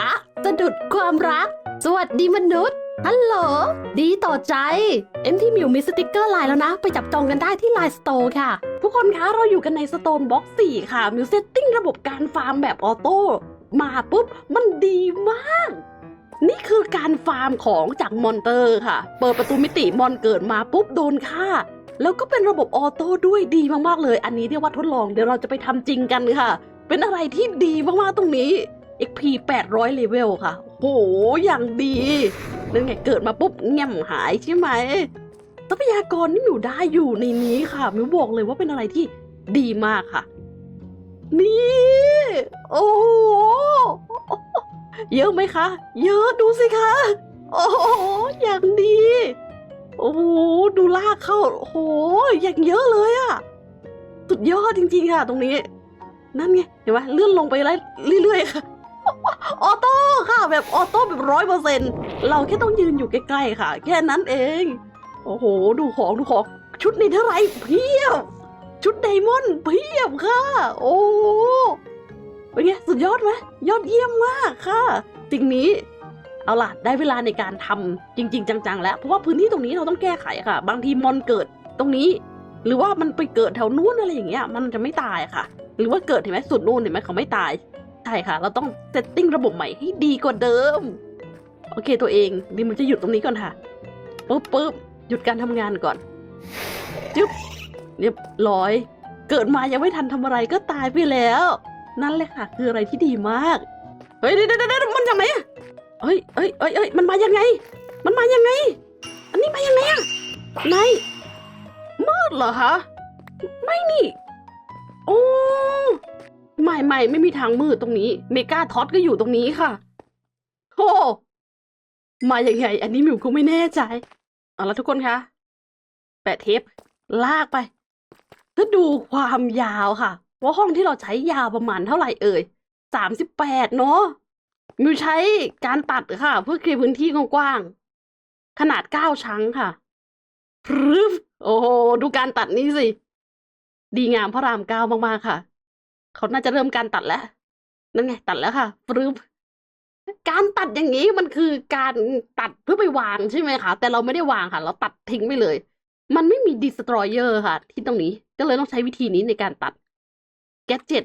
อะสะดุดความรัก สวัสดีมนุษย์ ฮัลโหล ดีต่อใจ เอ็มที่มิวมีสติกเกอร์ไลน์แล้วนะ ไปจับจองกันได้ที่ไลน์สโตร์ค่ะ ทุกคนคะเราอยู่กันในสโตนบ็อกซ์4ค่ะ มิวเซตติ้งระบบการฟาร์มแบบออโต้ มาปุ๊บ มันดีมาก นี่คือการฟาร์มของจากมอนเตอร์ค่ะ เปิดประตูมิติมอนเกิดมาปุ๊บโดนฆ่าแล้วก็เป็นระบบออโต้ด้วยดีมากๆเลย อันนี้เรียกว่าทดลอง เดี๋ยวเราจะไปทำจริงกันค่ะ เป็นอะไรที่ดีมากๆตรงนี้ XP 800เลเวลค่ะ โห อย่างดีนั่นไงเกิดมาปุ๊บแง่มหายใช่ไหม ทรัพยากรนี่มิวได้อยู่ในนี้ค่ะ มิวบอกเลยว่าเป็นอะไรที่ดีมากค่ะ นี่ โอ้โห เยอะไหมคะ เยอะดูสิคะ โอ้โห อย่างดี โอ้โห ดูลากเข้า โอ้โห อย่างเยอะเลยอะสุดยอดจริงๆค่ะ ตรงนี้ นั่นไง เห็นไหมเลื่อนลงไปเรื่อยๆค่ะ แบบออโต้แบบร้อยเปอร์เซ็นเราแค่ต้องยืนอยู่ใกล้ๆค่ะ แค่นั้นเอง โอ้โห ดูของดูของ ชุดในเท่าไรเพียบ ชุดไดมอนด์เพียบค่ะ โอ้เป็นไงสุดยอดไหมยอดเยี่ยมมากค่ะสิ่งนี้เอาล่ะได้เวลาในการทำจริง ๆ จังๆ แล้ว เพราะว่าพื้นที่ตรงนี้เราต้องแก้ไขค่ะ บางทีมอนเกิดตรงนี้ หรือว่ามันไปเกิดแถวนู้นอะไรอย่างเงี้ย มันจะไม่ตายค่ะ หรือว่าเกิดเห็นไหมสุดนู่นเห็นไหมเขาไม่ตาย ช่ค่ะ เราต้องเซตติ้งระบบใหม่ให้ดีกว่าเดิม โอเคตัวเองดิมันจะหยุดตรงนี้ก่อนค่ะปุ๊บปุ๊บหยุดการทำงานก่อนจึ๊บเรียบร้อย เกิดมายังไม่ทันทำอะไรก็ตายไปแล้ว นั่นเลยค่ะ คืออะไรที่ดีมาก เฮ้ยเดี๋ยวเดี๋ยวมันยังไงอะเฮ้ยเฮ้ยเฮ้ยเฮ้ยมันมายังไง มันมายังไง อันนี้มายังไงอะไหนมืดเหรอคะไม่นี่ โอ้ ไม่ไม่ไม่มีทางมืดตรงนี้ เมกาท็อตก็อยู่ตรงนี้ค่ะโอ้มาอย่างไง อันนี้มิวก็ไม่แน่ใจเอาละทุกคนคะแปะเทปลากไปถ้าดูความยาวค่ะ ว่าห้องที่เราใช้ยาวประมาณเท่าไหร่เอ่ยสามสิบแปดเนาะมิวใช้การตัดค่ะ เพื่อเคลียร์พื้นที่กว้างๆขนาดเก้าชั้งค่ะพรึบโอ้โหดูการตัดนี่สิ ดีงามพระรามเก้ามากๆค่ะ เขาน่าจะเริ่มการตัดแล้ว นั่นไง ตัดแล้วค่ะฟรึบการตัดอย่างนี้มันคือการตัดเพื่อไปวางใช่ไหมคะแต่เราไม่ได้วางค่ะ เราตัดทิ้งไปเลย มันไม่มีดิสตรอยเออร์ค่ะ ที่ตรงนี้ก็เลยต้องใช้วิธีนี้ในการตัดแกจ็ต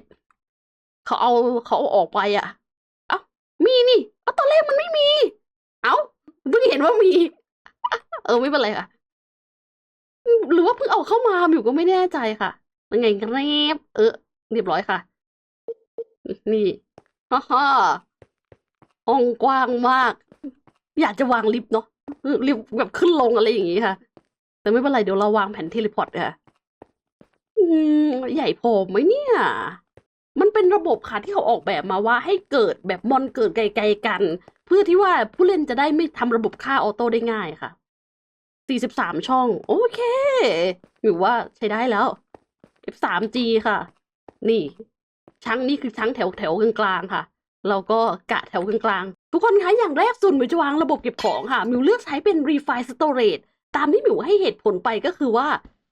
เขาเอาเขาเอาออกไปอะ เอ้ามีนี่เอาตอนแรกมันไม่มี เอ้าเพิ่งเห็นว่ามี เออไม่เป็นไรค่ะ หรือว่าเพิ่งเอาเข้ามามิวก็ไม่แน่ใจค่ะยังไงกันแนบเออ เรียบร้อยค่ะ นี่ฮ่าฮ่าห้องกว้างมาก อยากจะวางลิฟต์เนาะลิฟต์แบบขึ้นลงอะไรอย่างงี้ค่ะ แต่ไม่เป็นไรเดี๋ยวเราวางแผ่นเทเลพอร์ตค่ะใหญ่พอไหมเนี่ย มันเป็นระบบค่ะที่เขาออกแบบมาว่าให้เกิดแบบมอนเกิดไกลๆกัน เพื่อที่ว่าผู้เล่นจะได้ไม่ทำระบบค่าออโต้ได้ง่ายค่ะ 43 ช่อง โอเคหรือว่าใช้ได้แล้ว F3G ค่ะ นี่ ช้างนี่คือช้างแถวแถวกลางๆค่ะ เราก็กะแถวกลางๆทุกคนคะอย่างแรกสุดมิวจะวางระบบเก็บของค่ะ มิวเลือกใช้เป็น Refine Storage ตามที่มิวให้เหตุผลไปก็คือว่า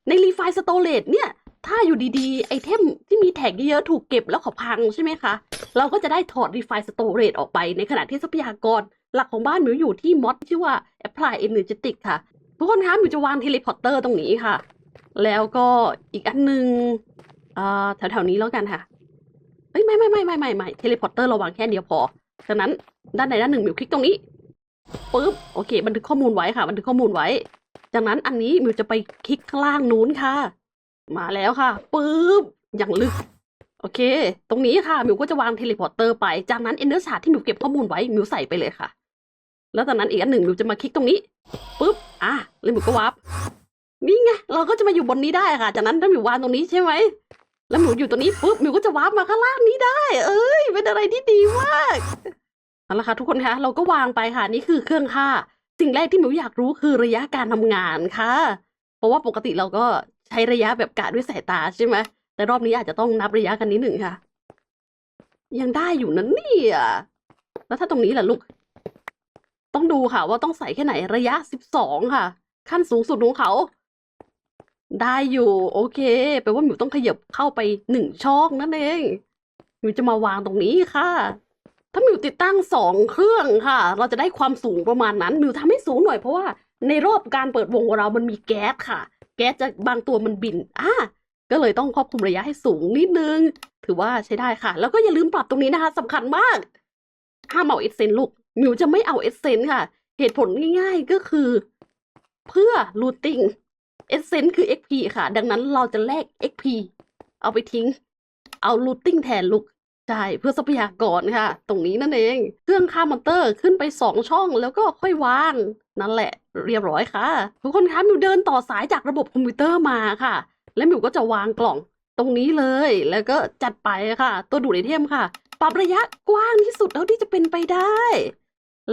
ใน Refine Storage เนี่ย ถ้าอยู่ดีๆ ไอเทมที่มีแท็กเยอะๆถูกเก็บแล้วขาพังใช่ไหมคะ เราก็จะได้ถอด Refine Storage ออกไปในขณะที่ทรัพยากร หลักของบ้านมิวอยู่ที่มอดชื่อว่า Apply Energetic ค่ะ ทุกคนคะมิวจะวางเทเลพอร์เตอร์ตรงนี้ค่ะ แล้วก็อีกอันหนึ่ง อ่าแถวๆนี้แล้วกันค่ะ เอ้ยไม่ไม่ไม่ไม่ไม่ไม่เทเลพอร์เตอร์เราวางแค่เดียวพอจากนั้นด้านใดด้านหนึ่งมิวคลิกตรงนี้ปุ๊บโอเค บันทึกข้อมูลไว้ค่ะ บันทึกข้อมูลไว้ จากนั้นอันนี้มิวจะไปคลิกข้างล่างนู้นค่ะ มาแล้วค่ะปุ๊บอย่างลึก โอเค ตรงนี้ค่ะมิวก็จะวางเทเลพอร์เตอร์ไปจากนั้นเอนเดอร์ชาร์ที่มิวเก็บข้อมูลไว้มิวใส่ไปเลยค่ะ แล้วจากนั้นอีกอันหนึ่งมิวจะมาคลิกตรงนี้ปุ๊บอะแล้วมิวก็วับนี่ไงเราก็จะมาอยู่บนนี้ได้ค่ะ จากนั้นถ้ามิววางตรงนี้ใช่ไหม แล้วหมิวอยู่ตรงนี้ปุ๊บหมิวก็จะวาร์ปมาข้างล่างนี้ได้ เอ้ยเป็นอะไรที่ดีมากเอาละค่ะทุกคนคะเราก็วางไปค่ะนี่คือเครื่องค่า สิ่งแรกที่หมิวอยากรู้คือระยะการทำงานค่ะ เพราะว่าปกติเราก็ใช้ระยะแบบกะด้วยสายตาใช่ไหมแต่รอบนี้อาจจะต้องนับระยะกันนิดหนึ่งค่ะ ยังได้อยู่นะเนี่ยแล้วถ้าตรงนี้ล่ะลูก ต้องดูค่ะว่าต้องใส่แค่ไหนระยะสิบสองค่ะ ขั้นสูงสุดของเขา ได้อยู่ โอเคแปลว่าหมิวต้องขยับเข้าไปหนึ่งช่องนั่นเองหมิวจะมาวางตรงนี้ค่ะ ถ้ามิวติดตั้งสองเครื่องค่ะ เราจะได้ความสูงประมาณนั้นมิวทำให้สูงหน่อยเพราะว่าในรอบการเปิดวงของเรามันมีแก๊สค่ะ แก๊สจะบางตัวมันบินอ่าก็เลยต้องควบคุมระยะให้สูงนิดนึง ถือว่าใช้ได้ค่ะ แล้วก็อย่าลืมปรับตรงนี้นะคะสำคัญมากห้ามเอาเอเซนลูกมิวจะไม่เอาเอเซนค่ะ เหตุผลง่าย ๆก็คือ เพื่อรูติ้ง เอเซนคือ XP ค่ะ ดังนั้นเราจะแลก XP เอาไปทิ้ง เอารูทติ้งแทนลูกใช่เพื่อทรัพยากรค่ะ ตรงนี้นั่นเอง เครื่องค่ามอนเตอร์ขึ้นไปสองช่องแล้วก็ค่อยวาง นั่นแหละ เรียบร้อยค่ะ ทุกคนคะมิวเดินต่อสายจากระบบคอมพิวเตอร์มาค่ะ แล้วมิวก็จะวางกล่องตรงนี้เลย แล้วก็จัดไปค่ะ ตัวดูดไอเทมค่ะ ปรับระยะกว้างที่สุดเท่าที่จะเป็นไปได้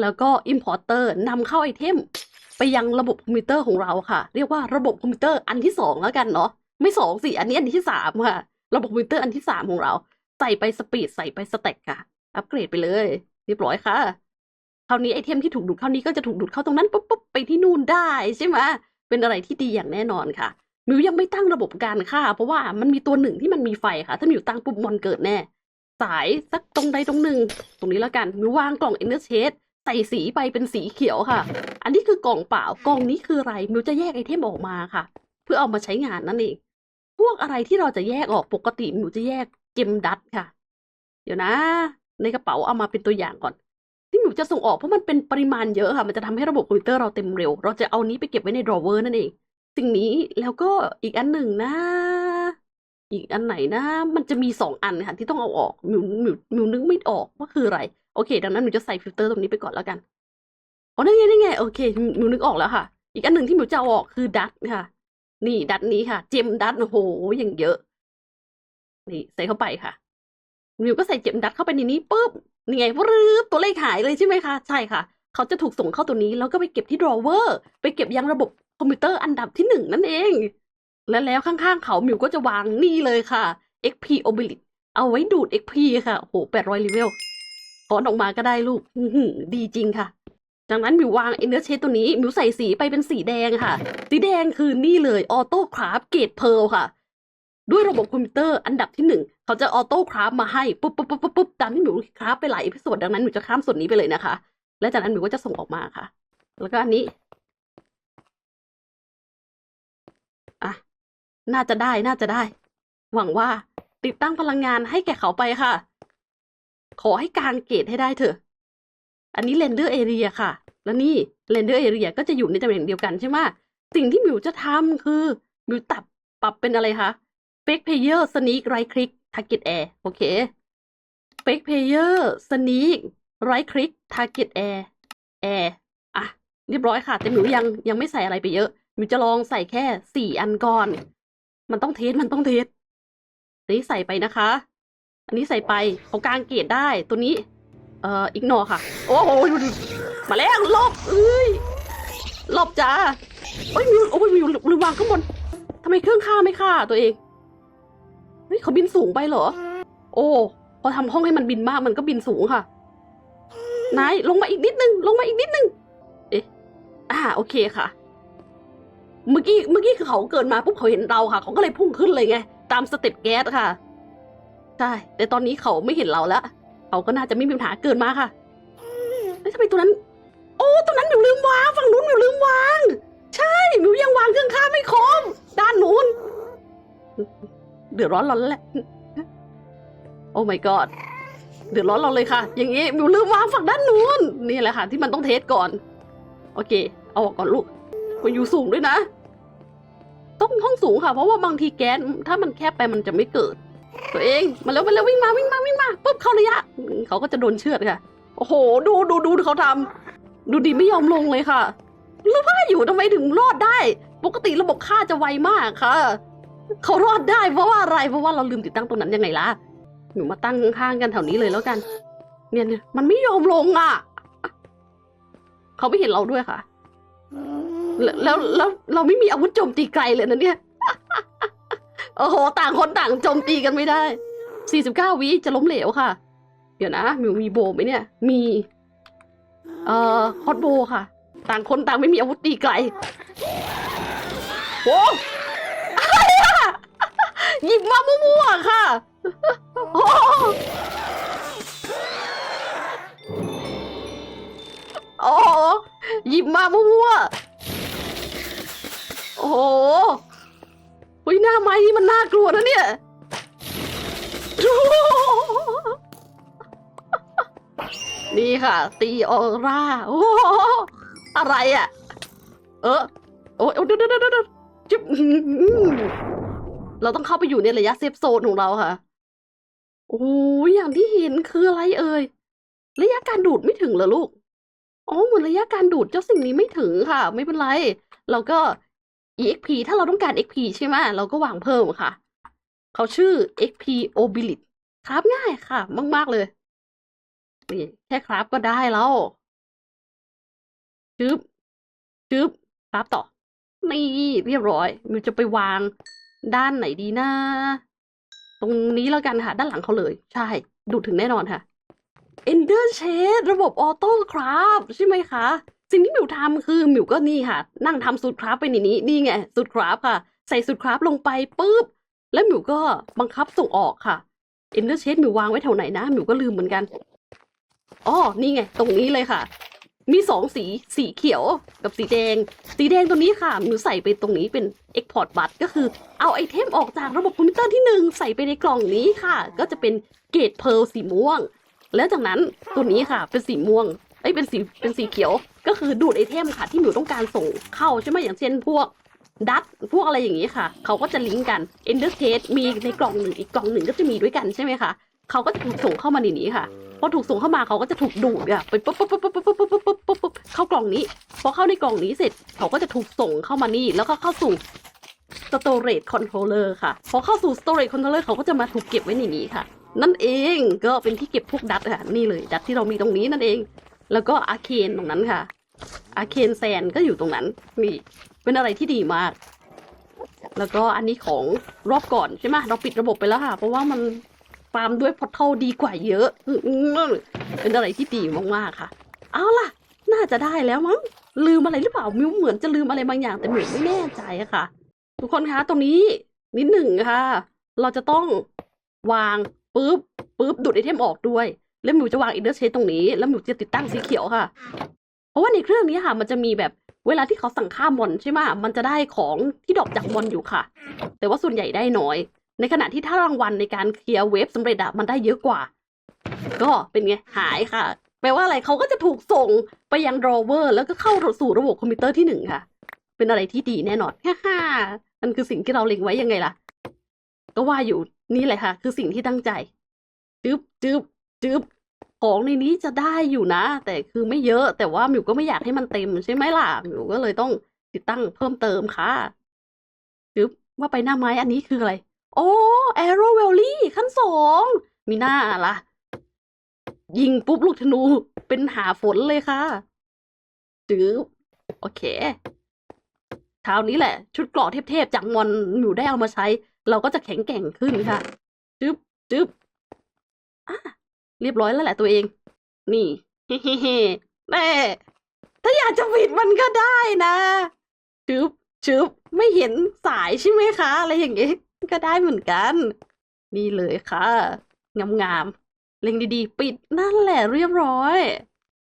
แล้วก็ Importer นำเข้าไอเทม ไปยังระบบคอมพิวเตอร์ของเราค่ะ เรียกว่าระบบคอมพิวเตอร์อันที่สองแล้วกันเนาะไม่สองสิอันนี้อันที่สามค่ะ ระบบคอมพิวเตอร์อันที่สามของเรา ใส่ไปสปีดใส่ไปสเต็กค่ะ อัปเกรดไปเลยเรียบร้อยค่ะคราวนี้ไอเทมที่ถูกดูดเข้านี้ก็จะถูกดูดเข้าตรงนั้นปุ๊บปุ๊บไปที่นู่นได้ใช่ไหมเป็นอะไรที่ดีอย่างแน่นอนค่ะมิวยังไม่ตั้งระบบการฆ่า เพราะว่ามันมีตัวหนึ่งที่มันมีไฟค่ะ ถ้ามิวตั้งปุ๊บมอนเกิดแน่ สายสักตรงใดตรงหนึ่ง ตรงนี้แล้วกันมิววางกล่อง Ender Shade ใส่สีไปเป็นสีเขียวค่ะ อันนี้คือกล่องเปล่ากล่องนี้คืออะไรมิวจะแยกไอเทมออกมาค่ะ เพื่อเอามาใช้งานนั่นเอง พวกอะไรที่เราจะแยกออกปกติมิวจะแยกเจมดัตค่ะ เดี๋ยวนะ ในกระเป๋าเอามาเป็นตัวอย่างก่อน ที่หนูจะส่งออกเพราะมันเป็นปริมาณเยอะค่ะ มันจะทำให้ระบบคอมพิวเตอร์เราเต็มเร็ว เราจะเอานี้ไปเก็บไว้ในดรอเวอร์นั่นเอง สิ่งนี้แล้วก็อีกอันหนึ่งนะอีกอันไหนนะ มันจะมีสองอันค่ะที่ต้องเอาออกมิวมิวมิวนึกไม่ออกว่าคืออะไร โอเค ดังนั้นมิวจะใส่ฟิลเตอร์ตรงนี้ไปก่อนแล้วกันอ๋อนี่ไงนี่ไง โอเคมิวนึกออกแล้วค่ะ อีกอันหนึ่งที่มิวจะอออกคือดัตค่ะ นี่ดัตนี้ค่ะ เจมดัตโอ้โหอย่างเยอะ นี่ใส่เข้าไปค่ะมิวก็ใส่เจมดัตเข้าไปในนี้ปุ๊บนี่ไงวรืบตัวเลขหายเลยใช่ไหมคะ ใช่ค่ะ เขาจะถูกส่งเข้าตัวนี้แล้วก็ไปเก็บที่ดรอเวอร์ไปเก็บยังระบบคอมพิวเตอร์อันดับที่หนึ่งนั่นเอง และแล้วข้างๆเขามิวก็จะวางนี่เลยค่ะ XP o b e l i t เอาไว้ดูด XP ค่ะ โอ้โห800เลเวลถอนออกมาก็ได้ลูกดีจริงค่ะ จากนั้นมิววางเอเนอร์เชตตัวนี้มิวใส่สีไปเป็นสีแดงค่ะ สีแดงคือนี่เลยออโต้คราฟเกตเพลค่ะ ด้วยระบบคอมพิวเตอร์อันดับที่หนึ่งเขาจะออโต้คราฟมาให้ปุ๊บปุ๊บปุ๊บปุ๊บตามที่มิวคราฟไปหลายอพิโซดดังนั้นหมิวจะข้ามส่วนนี้ไปเลยนะคะ และจากนั้นหมิวก็จะส่งออกมาค่ะ แล้วก็อันนี้อะน่าจะได้น่าจะได้ หวังว่าติดตั้งพลังงานให้แก่เขาไปค่ะ ขอให้กางเกตให้ได้เถอะ อันนี้เรนเดอร์เอเรียค่ะ แล้วนี่เรนเดอร์เอเรียก็จะอยู่ในตำแหน่งเดียวกันใช่ไหมสิ่งที่มิวจะทำคือมิวตับปรับเป็นอะไรคะ Fake Player Sneak Right Click Target Air โอเค Fake Player Sneak Right Click Target Air Air อะ เรียบร้อยค่ะ แต่หมิวยังยังไม่ใส่อะไรไปเยอะหมิวจะลองใส่แค่สี่อันก่อน มันต้องเทส มันต้องเทสนนี้ใส่ไปนะคะ อันนี้ใส่ไปเขากางเกตได้ตัวนี้ เอ่ออีกนอค่ะ โอ้โหมาแล้วลบเอ้ยลบจ้าโอ้ยมิวโอ้ยมิวลืมวางข้างบนทำไมเครื่องฆ่าไม่ฆ่าตัวเองเฮ้ยเขาบินสูงไปเหรอ โอ้พอทำห้องให้มันบินมากมันก็บินสูงค่ะนายลงมาอีกนิดนึงลงมาอีกนิดนึงเอ๊ะอ่าโอเคค่ะ เมื่อกี้เมื่อกี้คือเขาเกิดมาปุ๊บเขาเห็นเราค่ะ เขาก็เลยพุ่งขึ้นเลยไง ตามสเต็ปแก๊สค่ะ ใช่แต่ตอนนี้เขาไม่เห็นเราแล้วเขาก็น่าจะไม่มีปัญหาเกินมาค่ะเฮ้ยทำไมตัวนั้น โอ้ตัวนั้นหมิวลืมวางฝั่งนู้นหมิวลืมวาง ใช่หมิวยังวางเครื่องข้ามไม่ครบด้านนู้นเดือดร้อนเราแล้วแหละโอ้ my god เดือดร้อนเราเลยค่ะ อย่างงี้หมิวลืมวางฝั่งด้านนู้นนี่แหละค่ะ ที่มันต้องเทสก่อน โอเค เอาออกก่อนลูกมันอยู่สูงด้วยนะ ต้องห้องสูงค่ะ เพราะว่าบางทีแก๊สถ้ามันแคบไปมันจะไม่เกิด ตัวเองมาเร็วมาเร็ววิ่งมาวิ่งมาวิ่งมาปุ๊บเข้าระยะเขาก็จะโดนเชือดค่ะ โอ้โห ดูดูดูเขาทำดูดีไม่ยอมลงเลยค่ะรือว่าอยู่ทำไมถึงรอดได้ ปกติระบบค่าจะไวมากค่ะ เขารอดได้เพราะว่าอะไรเพราะว่าเราลืมติดตั้งตรงนั้นยังไงล่ะหนูมาตั้งข้างกันแถวนี้เลยแล้วกัน เนี่ยเนี่ยมันไม่ยอมลงอะ เขาไม่เห็นเราด้วยค่ะ แล้วแล้วแล้วเราไม่มีอาวุธโจมตีไกลเลยนะเนี่ย โอ้โห ต่างคนต่างโจมตีกันไม่ได้ 49 วิจะล้มเหลวค่ะ เดี๋ยวนะมิวมีโบไหมเนี่ย มี เอ่อฮอตโบค่ะ ต่างคนต่างไม่มีอาวุธตีไกลโอ้หยิบมามั่วๆค่ะ โอ้โหหยิบมามั่วๆโอ้ ฮ้ยหน้าไม้นี่มันน่ากลัวนะเนี่ยนี่ค่ะ ตีออร่าโอ้โหอะไรอะ เออโอ้ยเดี๋ยวเดี๋ยวเดี๋ยวเดี๋ยวจิ๊บเราต้องเข้าไปอยู่ในระยะเซฟโซนของเราค่ะ โอ้ยอย่างที่เห็นคืออะไรเอ่ย ระยะการดูดไม่ถึงเหรอลูก อ๋อเหมือนระยะการดูดเจ้าสิ่งนี้ไม่ถึงค่ะ ไม่เป็นไร เราก็ exp ถ้าเราต้องการ xp ใช่ไหมเราก็วางเพิ่มค่ะ เขาชื่อ xp obilit ครับง่ายค่ะ มาก ๆ เลยนี่แค่ครับก็ได้แล้วจึ๊บจึ๊บครับต่อ นี่เรียบร้อยมันจะไปวางด้านไหนดีนะ ตรงนี้แล้วกันค่ะ ด้านหลังเขาเลย ใช่ ดูดถึงแน่นอนค่ะ Ender Shade ระบบออโต้ครับ ใช่ไหมคะ สิ่งที่หมิวทำคือหมิวก็นี่ค่ะ นั่งทำสูตรคราฟไปในนี้นี่ไงสูตรคราฟค่ะ ใส่สูตรคราฟลงไปปุ๊บแล้วหมิวก็บังคับส่งออกค่ะ Ender Shade หมิววางไว้แถวไหนนะหมิวก็ลืมเหมือนกันอ๋อนี่ไง ตรงนี้เลยค่ะ มีสองสีสีเขียวกับสีแดง สีแดงตัวนี้ค่ะหมิวใส่ไปตรงนี้เป็น Export Bus ก็คือเอาไอเทมออกจากระบบคอมพิวเตอร์ที่หนึ่งใส่ไปในกล่องนี้ค่ะ ก็จะเป็นเกรดเพลสีม่วง แล้วจากนั้นตัวนี้ค่ะเป็นสีม่วงเอ้ยเป็นสีเป็นสีเขียว ก็คือดูดไอเทมค่ะ ที่หมิวต้องการส่งเข้าใช่ไหมอย่างเช่นพวกดัตพวกอะไรอย่างนี้ค่ะ เขาก็จะลิงก์กัน Ender State มีในกล่องหนึ่งอีกกล่องหนึ่งก็จะมีด้วยกันใช่ไหมคะเขาก็จะถูกส่งเข้ามาในนี้ค่ะพอถูกส่งเข้ามาเขาก็จะถูกดูดอะไปปุ๊บปุ๊บปุ๊บปุ๊บปุ๊บปุ๊บปุ๊บปุ๊บปุ๊บปุ๊บเข้ากล่องนี้ พอเข้าในกล่องนี้เสร็จเขาก็จะถูกส่งเข้ามานี่ แล้วก็เข้าสู่ storage controller ค่ะ พอเข้าสู่ storage controller เขาก็จะมาถูกเก็บไว้ในนี้ค่ะ นั่นเองก็เป็นที่เก็บพวกดัตค่ะนี่เลยดัตที่เรามีตรงนี้นั่นเอง แล้วก็อาเคนตรงนั้นค่ะ อาเคนแซนก็อยู่ตรงนั้น นี่ เป็นอะไรที่ดีมาก แล้วก็อันนี้ของรอบก่อนใช่ไหมเราปิดระบบไปแล้วค่ะ เพราะว่ามันฟาร์มด้วยพอร์ทัลดีกว่าเยอะ เป็นอะไรที่ดีมากๆค่ะ เอาล่ะ น่าจะได้แล้วมั้ง ลืมอะไรหรือเปล่า มิวเหมือนจะลืมอะไรบางอย่าง แต่มิวไม่แน่ใจอะค่ะ ทุกคนคะ ตรงนี้นิดหนึ่งค่ะ เราจะต้องวางปุ๊บปุ๊บดูดไอเทมออกด้วย แล้วหมิวจะวางอินเดอร์เชตตรงนี้ แล้วหมิวจะติดตั้งสีเขียวค่ะ เพราะว่าในเครื่องนี้ค่ะ มันจะมีแบบเวลาที่เขาสั่งฆ่ามอนใช่ไหมมันจะได้ของที่ดรอปจากมอนอยู่ค่ะ แต่ว่าส่วนใหญ่ได้น้อย ในขณะที่ถ้ารางวัลในการเคลียร์เวฟสำเร็จอะมันได้เยอะกว่า ก็เป็นไงหายค่ะ แปลว่าอะไรเขาก็จะถูกส่งไปยังดรอเวอร์ แล้วก็เข้าสู่ระบบคอมพิวเตอร์ที่หนึ่งค่ะ เป็นอะไรที่ดีแน่นอนฮ่าฮ่ามันคือสิ่งที่เราเล็งไว้ยังไงล่ะ ก็ว่าอยู่นี่แหละค่ะ คือสิ่งที่ตั้งใจจึ๊บจึ๊บ จึ๊บของในนี้จะได้อยู่นะ แต่คือไม่เยอะ แต่ว่าหมิวก็ไม่อยากให้มันเต็มใช่ไหมล่ะหมิวก็เลยต้องติดตั้งเพิ่มเติมค่ะจึ๊บว่าไปหน้าไม้อันนี้คืออะไร โอ้แอโรเวลลี่ขั้นสองมีหน้าล่ะ ยิงปุ๊บลูกธนูเป็นหาฝนเลยค่ะจื๊บโอเคเช้านี้แหละ ชุดเกราะเทพๆจากมอนหนูได้เอามาใช้ เราก็จะแข็งแกร่งขึ้นค่ะ จึ๊บจึ๊บอะ เรียบร้อยแล้วแหละตัวเอง นี่เฮ้เฮ้แม่ถ้าอยากจะปิดมันก็ได้นะชึบชึบไม่เห็นสายใช่ไหมคะ อะไรอย่างเงี้ยก็ได้เหมือนกัน นี่เลยค่ะ งามๆเล็งดีๆ ปิดนั่นแหละเรียบร้อย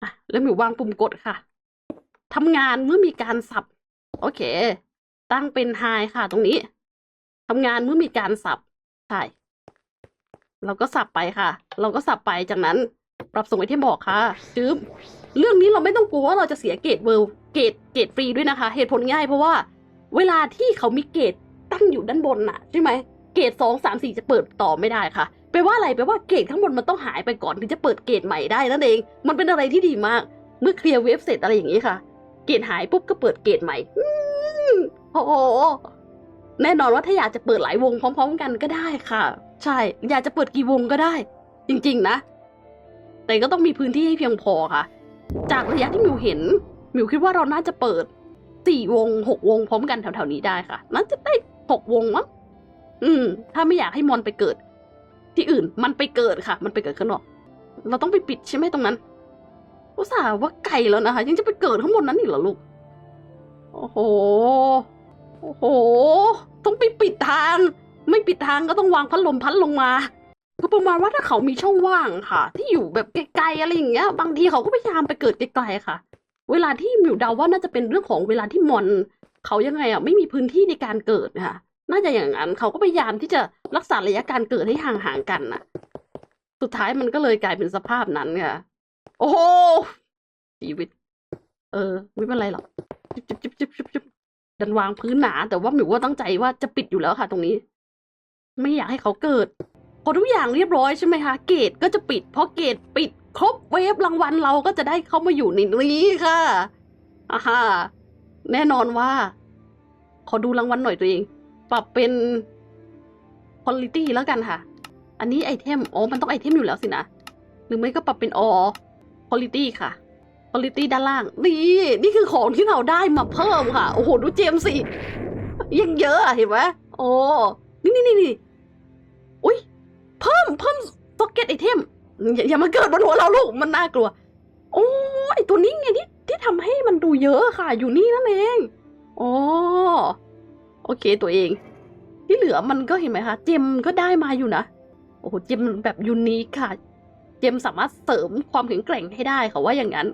อะแล้วหมิววางปุ่มกดค่ะทำงานเมื่อมีการสับ โอเค ตั้งเป็นไฮค่ะตรงนี้ทำงานเมื่อมีการสับ ใช่ เราก็สับไปค่ะ เราก็สับไปจากนั้นปรับส่งไอเทมบอกค่ะจึ๊บเรื่องนี้เราไม่ต้องกลัวว่าเราจะเสียเกรดเวิลด์เกรดเกรดฟรีด้วยนะคะ เหตุผลง่ายเพราะว่า เวลาที่เขามีเกรดตั้งอยู่ด้านบนน่ะใช่ไหมเกรดสองสามสี่จะเปิดต่อไม่ได้ค่ะแปลว่าอะไรแปลว่าเกรดข้างบนมันต้องหายไปก่อนถึงจะเปิดเกรดใหม่ได้นั่นเอง มันเป็นอะไรที่ดีมาก เมื่อเคลียร์เวฟเสร็จอะไรอย่างนี้ค่ะ เกรดหายปุ๊บก็เปิดเกรดใหม่อืมโอ้โหแน่นอนว่าถ้าอยากจะเปิดหลายวงพร้อม ๆ กันก็ได้ค่ะ ใช่ อยากจะเปิดกี่วงก็ได้ จริงๆนะ แต่ก็ต้องมีพื้นที่ให้เพียงพอค่ะ จากระยะที่มิวเห็นมิวคิดว่าเราน่าจะเปิดสี่วงหกวงพร้อมกันแถวๆนี้ได้ค่ะน่าจะได้หกวงมั้งอืม ถ้าไม่อยากให้มอนไปเกิด ที่อื่นมันไปเกิดค่ะ มันไปเกิดข้างนอกเราต้องไปปิดใช่ไหมตรงนั้นอุตส่าห์ว่าไก่แล้วนะคะ ยังจะไปเกิดข้างบนนั้นอีกเหรอลูก โอ้โห โอ้โห ต้องไปปิดทาง ไม่ปิดทางก็ต้องวางพัดลมพัดลงมาคือประมาณว่าถ้าเขามีช่องว่างค่ะ ที่อยู่แบบไกลๆอะไรอย่างเงี้ย บางทีเขาก็พยายามไปเกิดไกลๆค่ะ เวลาที่มิวเดาว่าน่าจะเป็นเรื่องของเวลาที่มอน เขายังไงอะไม่มีพื้นที่ในการเกิดค่ะ น่าจะอย่างนั้นเขาก็พยายามที่จะรักษาระยะการเกิดให้ห่างๆกันน่ะ สุดท้ายมันก็เลยกลายเป็นสภาพนั้นค่ะ โอ้โหชีวิต เออ ไม่เป็นไรหรอกจิบจิบจิบจิบจิบจิบดันวางพื้นหนา แต่ว่าหมิวว่าตั้งใจว่าจะปิดอยู่แล้วค่ะ ตรงนี้ ไม่อยากให้เขาเกิด พอทุกอย่างเรียบร้อยใช่ไหมคะเกตก็จะปิดพอเกตปิดครบเวฟรางวัลเราก็จะได้เข้ามาอยู่ในนี้ค่ะอ่าฮะแน่นอนว่า ขอดูรางวัลหน่อยตัวเอง ปรับเป็น quality แล้วกันค่ะ อันนี้ไอเทมอ๋อมันต้องไอเทมอยู่แล้วสินะ หรือไม่ก็ปรับเป็น all quality ค่ะ quality ด้านล่าง นี่ นี่คือของที่เราได้มาเพิ่มค่ะ โอ้โห ดูเจมสิยังเยอะเห็นไหมโอ้ นี่นี่นี่นี่อุ้ยเพิ่มเพิ่มซ็อกเก็ตไอเทมอย่าอย่ามาเกิดบนหัวเราลูกมันน่ากลัว โอ้ไอตัวนี้ไงที่ที่ทำให้มันดูเยอะค่ะ อยู่นี่นั่นเองโอ้โอเคตัวเอง ที่เหลือมันก็เห็นไหมคะ เจมก็ได้มาอยู่นะโอ้โหเจมแบบยูนิคค่ะ เจมสามารถเสริมความแข็งแกร่งให้ได้ค่ะว่าอย่างนั้น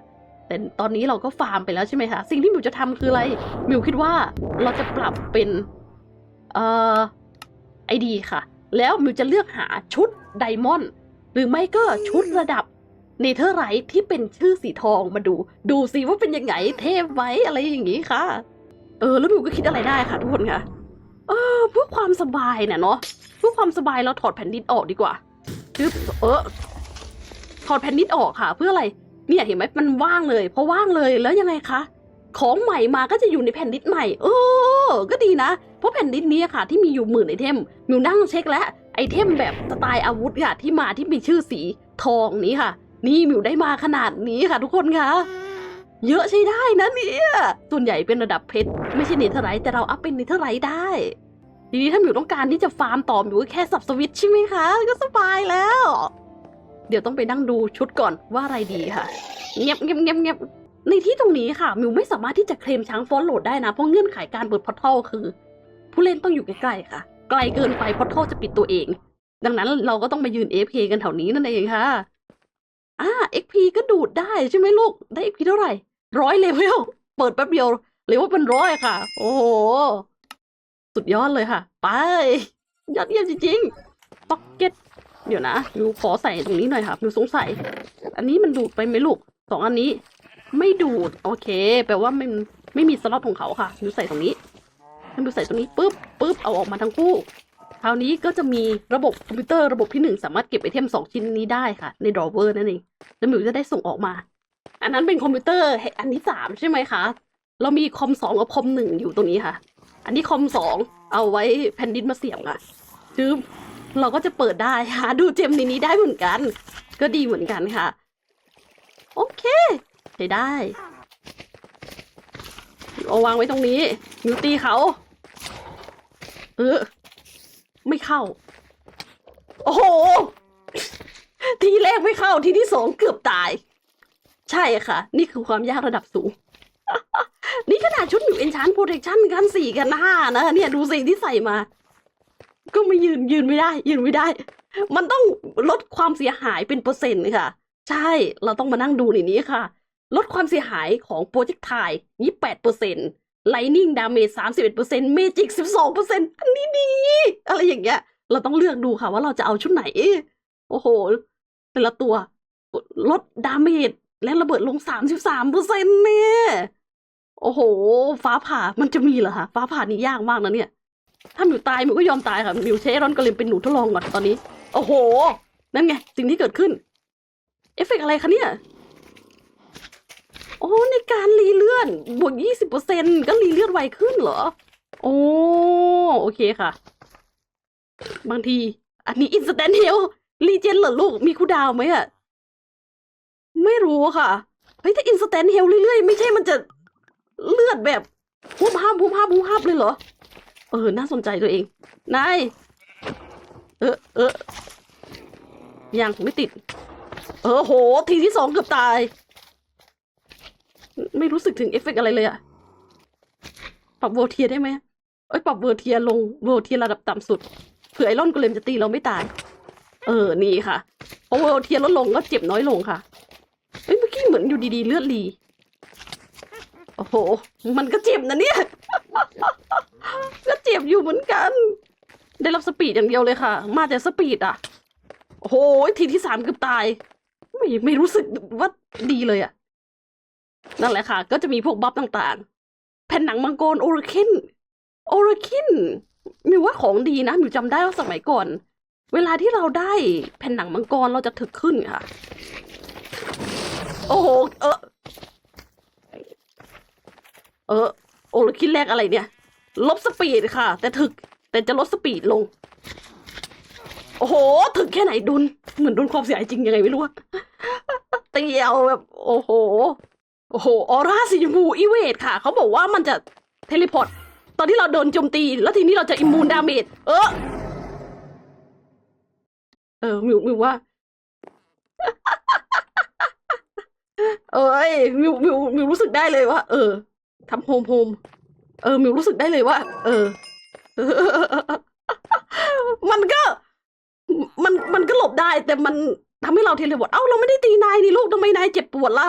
แต่ตอนนี้เราก็ฟาร์มไปแล้วใช่ไหมคะ สิ่งที่มิวจะทำคืออะไร มิวคิดว่าเราจะปรับเป็น เอ่อ ไอดีค่ะ แล้วมิวจะเลือกหาชุดไดมอนด์หรือไม่ก็ชุดระดับเนเธอร์ไรท์ที่เป็นชื่อสีทองมาดู ดูสิว่าเป็นยังไงเทพไหมอะไรอย่างนี้ค่ะ เออแล้วมิวก็คิดอะไรได้ค่ะทุกคนค่ะเออเพื่อความสบายเนี่ยเนาะเพื่อความสบายเราถอดแผ่นดินออกดีกว่าจึ๊บเออถอดแผ่นดินออกค่ะ เพื่ออะไรเนี่ยเห็นไหมมันว่างเลยเพอว่างเลยแล้วยังไงคะของใหม่มาก็จะอยู่ในแผ่นดินใหม่ เออ ก็ดีนะ เพราะแผ่นดินนี้ค่ะที่มีอยู่หมื่นไอเทมมิวนั่งเช็คแล้วไอเทมแบบสไตล์อาวุธค่ะที่มาที่มีชื่อสีทองนี้ค่ะ นี่มิวได้มาขนาดนี้ค่ะ ทุกคนค่ะเยอะใช้ได้นะเนี่ยส่วนใหญ่เป็นระดับเพชรไม่ใช่เนเธอร์ไรท์แต่เราอัพเป็นเนเธอร์ไรท์ได้ ทีนี้ถ้ามิวต้องการที่จะฟาร์มต่อมิวแค่สับสวิตช์ใช่ไหมคะก็สบายแล้ว เดี๋ยวต้องไปนั่งดูชุดก่อนว่าอะไรดีค่ะเงียบเงียบเงียบเงียบในที่ตรงนี้ค่ะมิวไม่สามารถที่จะเคลมช้างฟอนโหลดได้นะเพราะเงื่อนไขการเปิดพอร์ทัลคือ ผู้เล่นต้องอยู่ใกล้ๆค่ะ ไกลเกินไปพอร์ทัลจะปิดตัวเอง ดังนั้นเราก็ต้องมายืน AFK กันแถวนี้นั่นเองค่ะอ่า XP ก็ดูดได้ใช่ไหมลูก ได้ XP เท่าไหร่ร้อยเลเวลเปิดแป๊บเดียวเลยว่าเป็นร้อยค่ะ โอ้โห สุดยอดเลยค่ะ ไป ยอดเยี่ยมจริงๆพ็อกเก็ตเดี๋ยวนะมิวขอใส่ตรงนี้หน่อยค่ะมิวสงสัย อันนี้มันดูดไปไหมลูกสองอันนี้ ไม่ดูด โอเค แปลว่าไม่ไม่มีสล็อตของเขาค่ะมิวใส่ตรงนี้ ให้มิวใส่ตรงนี้ปุ๊บปุ๊บเอาออกมาทั้งคู่คราวนี้ก็จะมีระบบคอมพิวเตอร์ระบบที่หนึ่งสามารถเก็บไอเทมสองชิ้นนี้ได้ค่ะ ในดรอเวอร์นั่นเองแล้วมิวจะได้ส่งออกมา อันนั้นเป็นคอมพิวเตอร์อันที่สามใช่ไหมคะ เรามีคอมสองกับคอมหนึ่งอยู่ตรงนี้ค่ะ อันนี้คอมสองเอาไว้แผ่นดินมาเสียบค่ะจึ๊บเราก็จะเปิดได้ค่ะ ดูเจมในนี้ได้เหมือนกัน ก็ดีเหมือนกันค่ะ โอเคใช้ได้เอาวางไว้ตรงนี้มิวตีเขา เออ ไม่เข้า โอ้โห ทีแรกไม่เข้า ทีที่สองเกือบตาย ใช่ค่ะ นี่คือความยากระดับสูง นี่ขนาดชุดอยู่เอนชานโปรเทคชั่นกันสี่กันห้านะเนี่ยดูสิ่งที่ใส่มา ก็ไม่ยืนยืนไม่ได้ ยืนไม่ได้ มันต้องลดความเสียหายเป็นเปอร์เซ็นต์ค่ะ ใช่ เราต้องมานั่งดูในนี้ค่ะ ลดความเสียหายของโปรเจกต์ไทยยี่แปดเปอร์เซ็นต์ ไลนิ่งดาเมจสามสิบเอ็ดเปอร์เซ็นต์เมจิกสิบสองเปอร์เซ็นต์อันนี้ดี อะไรอย่างเงี้ย เราต้องเลือกดูค่ะว่าเราจะเอาชุดไหน โอ้โห แต่ละตัว ลดดาเมจและระเบิดลงสามสิบสามเปอร์เซ็นต์เนี่ย โอ้โห ฟ้าผ่ามันจะมีเหรอคะฟ้าผ่านี่ยากมากนะเนี่ย ถ้ามิวตายมิวก็ยอมตายค่ะมิวเชรอนก็เลยเป็นหนูทดลองก่อนตอนนี้ โอ้โห นั่นไงสิ่งที่เกิดขึ้น เอฟเฟกต์อะไรคะเนี่ย โอ้ในการรีเลื่อนบวกยี่สิบเปอร์เซ็นก็รีเลื่อนไวขึ้นเหรอ โอ้โอเคค่ะ บางที อันนี้อินสแตนเฮลรีเจนเหรอลูกมีคูลดาวไหมอะไม่รู้ค่ะเฮ้ยถ้าอินสแตนเฮลเรื่อยๆ ไม่ใช่มันจะเลือดแบบพุบห้ามพุบห้ามพุบห้ามเลยเหรอ เออ น่าสนใจตัวเองนายเออเออยังไม่ติด เออโห ทีที่สองเกือบตาย ไม่รู้สึกถึงเอฟเฟกต์อะไรเลยอะปรับโวลเทียได้ไหมเอ้ยปรับโวลเทียลงโวลเทียระดับต่ำสุดเผื่อไอรอนกูเลมจะตีเราไม่ตาย เออนี่ค่ะพอโวลเทียลดลงก็เจ็บน้อยลงค่ะเอ้ยเมื่อกี้เหมือนอยู่ดีๆเลือดรีโอ้โห มันก็เจ็บนะเนี่ย ก็เจ็บอยู่เหมือนกัน ได้รับสปีดอย่างเดียวเลยค่ะ มาแต่สปีดอะ โอ้โห ทีที่สามเกือบตาย ไม่ไม่รู้สึกว่าดีเลยอะ นั่นแหละค่ะ ก็จะมีพวกบัฟต่างๆ แผ่นหนังมังกรโอราคินโอราคินมิวว่าของดีนะมิวจำได้ว่าสมัยก่อน เวลาที่เราได้แผ่นหนังมังกรเราจะถึกขึ้นค่ะ โอ้โหเออเออโอราคินแรกอะไรเนี่ย ลบสปีดค่ะ แต่ถึก แต่จะลดสปีดลง โอ้โห ถึกแค่ไหนดุนเหมือนดุนความเสียหายจริงยังไงไม่รู้อะเตียวแบบ โอ้โห โอ้โห ออร่าสีชมพูอีเวทค่ะ เขาบอกว่ามันจะเทเลพอร์ตตอนที่เราโดนโจมตี แล้วทีนี้เราจะอิมมูนดาเมจ เออ เออ มิวมิวว่า เอ้ย มิวมิวมิวรู้สึกได้เลยว่า เออทำโฮมโฮม เออ มิวรู้สึกได้เลยว่า เออ มันก็ มัน มันก็หลบได้ แต่มันทำให้เราเทเลพอร์ต เอ้า เราไม่ได้ตีนายนี่ลูกทำไมนายเจ็บปวดล่ะ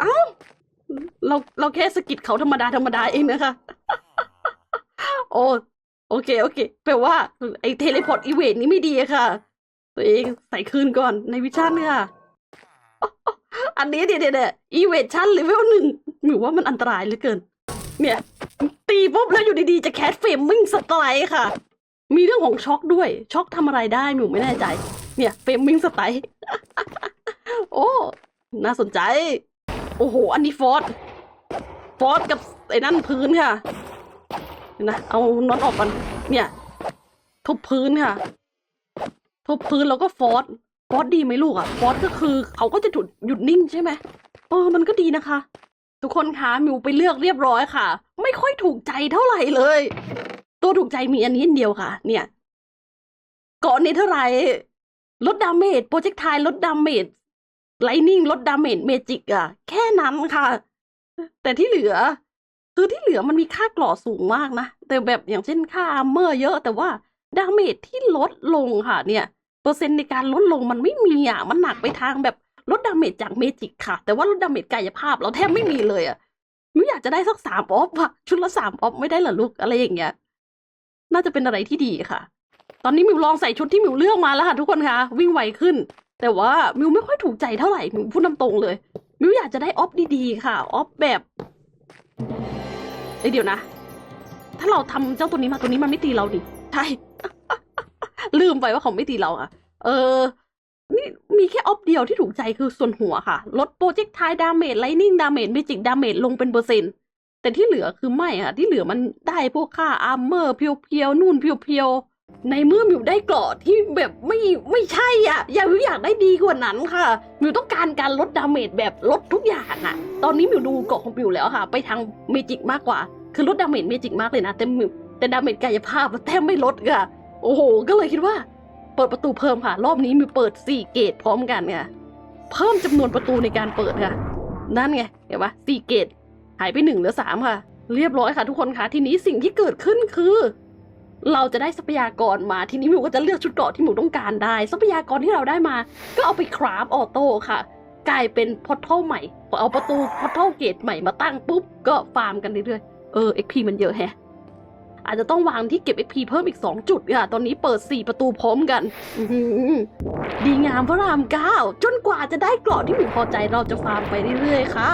เอ้าเราเราแค่สะกิดเขาธรรมดาธรรมดาเองนะคะ โอ้โอเค โอเค แปลว่า ไอ้เทเลพอร์ตอีเวนนี้ไม่ดีอะค่ะ ตัวเองใส่คืนก่อนในวิชั่นค่ะ อันนี้เดี๋ยวเดี๋ยวเดี๋ยวอีเวนชั่นเลเวลหนึ่งหรือว่ามันอันตรายเหลือเกิน เนี่ย ตีปุ๊บแล้วอยู่ดีๆ จะแคสเฟมมิ่งสไตล์ค่ะ มีเรื่องของช็อกด้วย ช็อกทำอะไรได้หนูไม่แน่ใจ เนี่ยเฟมมิ่งสไตล์โอ้ น่าสนใจ โอ้โห อันนี้ฟอสฟอสกับไอ้นั่นพื้นค่ะนะเอาน็อตออกกันเนี่ย ทุบพื้นค่ะ ทุบพื้นแล้วก็ฟอสฟอสดีไหมลูกอะฟอสก็คือเขาก็จะหยุดหยุดนิ่งใช่ไหมเออมันก็ดีนะคะ ทุกคนคะมิวไปเลือกเรียบร้อยค่ะ ไม่ค่อยถูกใจเท่าไหร่เลย ตัวถูกใจมีอันนี้เดียวค่ะ เนี่ยเกาะเนเธอร์ไรท์ลดดาเมจโปรเจกต์ไทลดดาเมจ ไลนิ่งลดดาเมจเมจิกอะแค่นั้นค่ะ แต่ที่เหลือ คือที่เหลือมันมีค่ากราะสูงมากนะ แต่แบบอย่างเช่นค่าอาร์เมอร์เยอะแต่ว่าดาเมจที่ลดลงค่ะ เนี่ย เปอร์เซ็นต์ในการลดลงมันไม่มีอะมันหนักไปทางแบบลดดาเมจจากเมจิกค่ะ แต่ว่าลดดาเมจกายภาพเราแทบไม่มีเลยอะมิวอยากจะได้สักสามออฟอะชุดละสามออฟไม่ได้เหรอลูกอะไรอย่างเงี้ยน่าจะเป็นอะไรที่ดีค่ะ ตอนนี้มิวลองใส่ชุดที่มิวเลือกมาแล้วค่ะทุกคนคะวิ่งไวขึ้น แต่ว่ามิวไม่ค่อยถูกใจเท่าไหร่มิวพูดน้ำตรงเลย มิวอยากจะได้ออฟดีๆค่ะออฟแบบเอ้ยเดี๋ยวนะ ถ้าเราทำเจ้าตัวนี้มาตัวนี้มันไม่ตีเราดิใช่ลืมไปว่าเขาไม่ตีเราอะเออนี่มีแค่ออฟเดียวที่ถูกใจคือส่วนหัวค่ะ ลดโปรเจกต์ไทดาเมจไลนิ่งดาเมจเมจิกดาเมจลงเป็นเปอร์เซ็นต์แต่ที่เหลือคือไม่ค่ะที่เหลือมันได้พวกค่าอาร์เมอร์เพียวๆนู่นเพียวๆ ในเมื่อมิวได้เกราะที่แบบไม่ไม่ใช่อะอยากมิวอยากได้ดีกว่านั้นค่ะมิวต้องการการลดดาเมจแบบลดทุกอย่างอะ ตอนนี้มิวดูเกราะของมิวแล้วค่ะ ไปทางเมจิกมากกว่า คือลดดาเมจเมจิกมากเลยนะแต่มิวแต่ดาเมจกายภาพมันแทบไม่ลดค่ะ โอ้โห ก็เลยคิดว่า เปิดประตูเพิ่มค่ะ รอบนี้มีเปิดสี่เกตพร้อมกันค่ะเพิ่มจำนวนประตูในการเปิดค่ะ นั่นไงเห็นปะสี่เกตหายไปหนึ่งเหลือสามค่ะ เรียบร้อยค่ะ ทุกคนค่ะทีนี้สิ่งที่เกิดขึ้นคือ เราจะได้ทรัพยากรมา ทีนี้หมิวก็จะเลือกชุดเกราะที่หมิวต้องการได้ ทรัพยากรที่เราได้มา ก็เอาไปคราฟออโต้ค่ะ กลายเป็นพอร์ทัลใหม่พอเอาประตูพอร์ทัลเกตใหม่มาตั้งปุ๊บ ก็ฟาร์มกันเรื่อยๆ เออเอ็กพีมันเยอะแฮะ อาจจะต้องวางที่เก็บ XP เพิ่มอีก 2 จุดค่ะ ตอนนี้เปิด 4 ประตูพร้อมกันดีงามพระรามเก้าจนกว่าจะได้เกราะที่หนูพอใจเราจะฟาร์มไปเรื่อยๆค่ะ